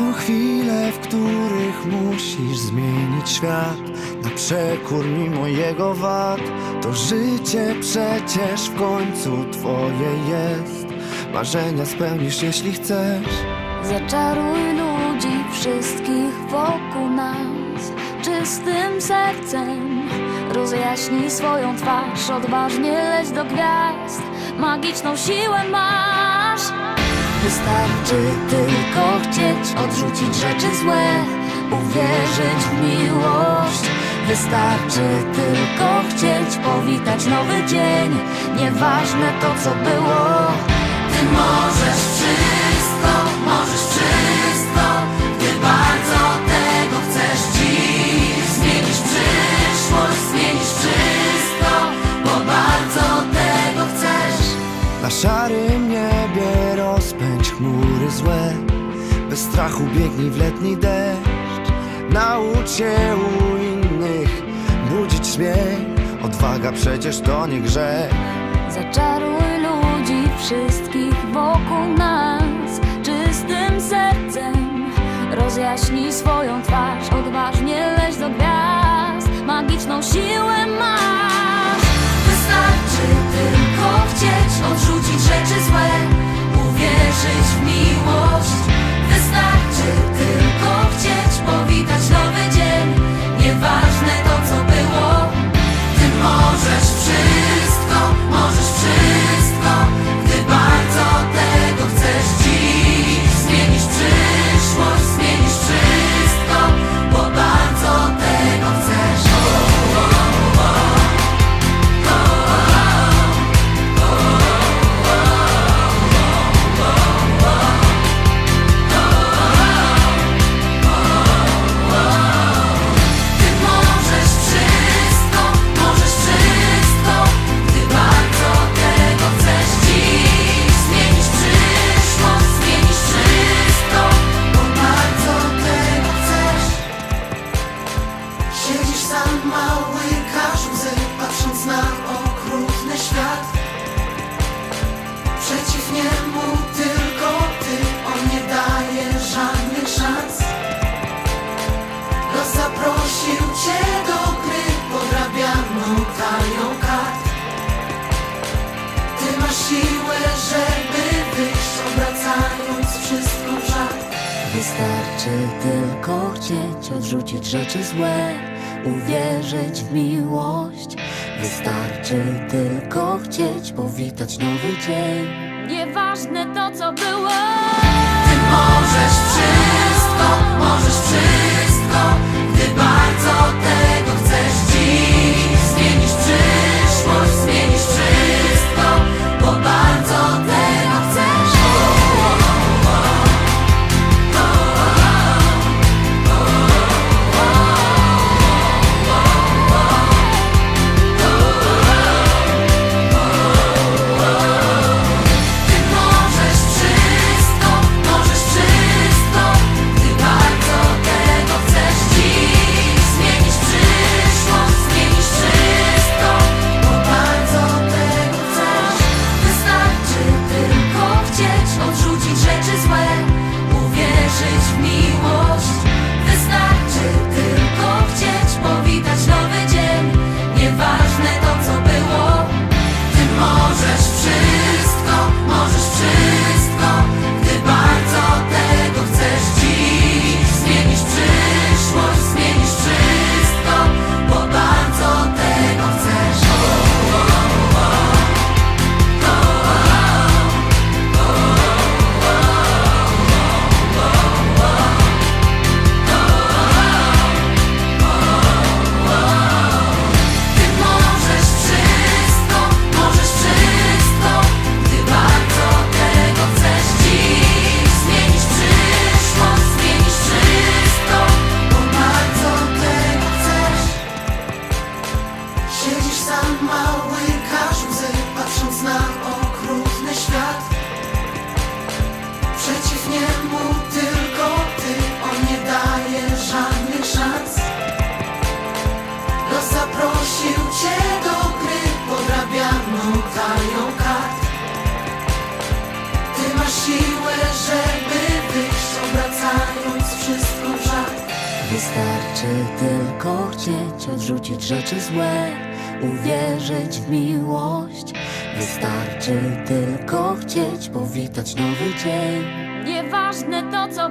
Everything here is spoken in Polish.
Są chwile, w których musisz zmienić świat Na przekór mimo jego wad To życie przecież w końcu twoje jest Marzenia spełnisz jeśli chcesz Zaczaruj ludzi wszystkich wokół nas czystym sercem. Rozjaśnij swoją twarz, odważnie leć do gwiazd. Magiczną siłę masz. Wystarczy tylko chcieć odrzucić rzeczy złe, uwierzyć w miłość. Wystarczy tylko chcieć powitać nowy dzień. Nieważne to, co było. Ty możesz wszystko, możesz wszystko, gdy bardzo tego chcesz dziś. Zmienisz przyszłość, zmienisz wszystko, bo bardzo tego chcesz. Na szarym chmury złe Bez strachu biegnij w letni deszcz Naucz się u innych budzić śmiech Odwaga przecież to nie grzech Zaczaruj ludzi wszystkich wokół nas czystym sercem. Rozjaśnij swoją twarz, odważnie leć do gwiazd. Magiczną siłę masz. Wystarczy tylko chcieć odrzucić rzeczy złe, uwierzyć w Wystarczy tylko chcieć odrzucić rzeczy złe, uwierzyć w miłość. Wystarczy tylko chcieć powitać nowy dzień. Nieważne to, co było. Ty możesz wszystko, możesz wszystko, możesz przyjść. Wystarczy tylko chcieć odrzucić rzeczy złe, uwierzyć w miłość. Wystarczy tylko chcieć powitać nowy dzień. Nieważne to, co